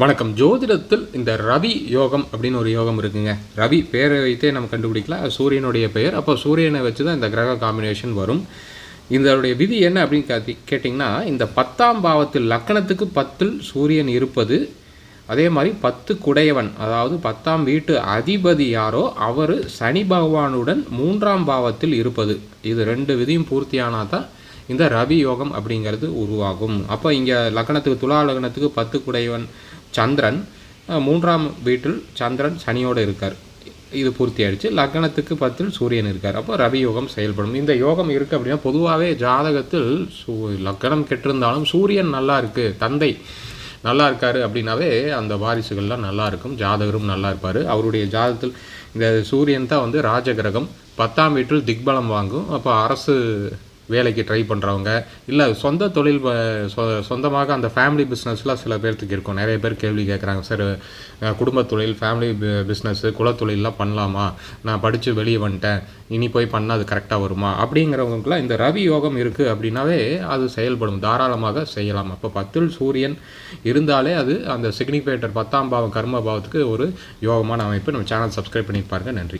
வணக்கம். ஜோதிடத்தில் இந்த ரவி யோகம் அப்படின்னு ஒரு யோகம் இருக்குங்க. ரவி பேரை வைத்தே நம்ம கண்டுபிடிக்கலாம். சூரியனுடைய பெயர். அப்போ சூரியனை வச்சு தான் இந்த கிரக காம்பினேஷன் வரும். இதனுடைய விதி என்ன அப்படின்னு கேட்டி கேட்டிங்கன்னா இந்த பத்தாம் பாவத்தில் லக்கணத்துக்கு பத்தில் சூரியன் இருப்பது அதே மாதிரி பத்து குடையவன் அதாவது பத்தாம் வீட்டு அதிபதி யாரோ அவர் சனி பகவானுடன் மூன்றாம் பாவத்தில் இருப்பது. இது ரெண்டு விதியும் பூர்த்தியானால் தான் இந்த ரவி யோகம் அப்படிங்கிறது உருவாகும். அப்போ இங்கே லக்னத்துக்கு துலா லக்னத்துக்கு பத்து குடையவன் சந்திரன் மூன்றாம் வீட்டில் சந்திரன் சனியோடு இருக்கார். இது பூர்த்தி ஆயிடுச்சு. லக்னத்துக்கு பத்தில் சூரியன் இருக்கார். அப்போ ரவி யோகம் செயல்படும். இந்த யோகம் இருக்குது அப்படின்னா பொதுவாகவே ஜாதகத்தில் சூ லக்னம் கெட்டிருந்தாலும் சூரியன் நல்லா இருக்குது தந்தை நல்லா இருக்காரு அப்படின்னாவே அந்த வாரிசுகள்லாம் நல்லா இருக்கும் ஜாதகரும் நல்லா இருப்பார். அவருடைய ஜாதகத்தில் இந்த சூரியன் தான் வந்து ராஜகிரகம். பத்தாம் வீட்டில் திக்பலம் வாங்கும். அப்போ அரசு வேலைக்கு ட்ரை பண்ணுறவங்க இல்லை சொந்த தொழில் சொ- சொந்தமாக அந்த ஃபேமிலி பிஸ்னஸ்லாம் சில பேர்த்துக்கு இருக்கும். நிறைய பேர் கேள்வி கேட்குறாங்க சார் குடும்ப குடும்பத் தொழில் ஃபேமிலி பிஸ்னஸ்ஸு குலத்தொழிலெலாம் பண்ணலாமா? நான் படித்து வெளியே வந்துட்டேன். இனி போய் பண்ணால் அது கரெக்டாக வருமா? அப்படிங்கிறவங்களுக்குலாம் இந்த ரவி யோகம் இருக்குது அப்படின்னாவே அது செயல்படும். தாராளமாக செய்யலாம். அப்போ பத்தில் சூரியன் இருந்தாலே அது அந்த சிக்னிஃபேட்டர் பத்தாம் பாவம் கர்ம பாவத்துக்கு ஒரு யோகமான அமைப்பு. நம்ம சேனல் சப்ஸ்கிரைப் பண்ணி நன்றி.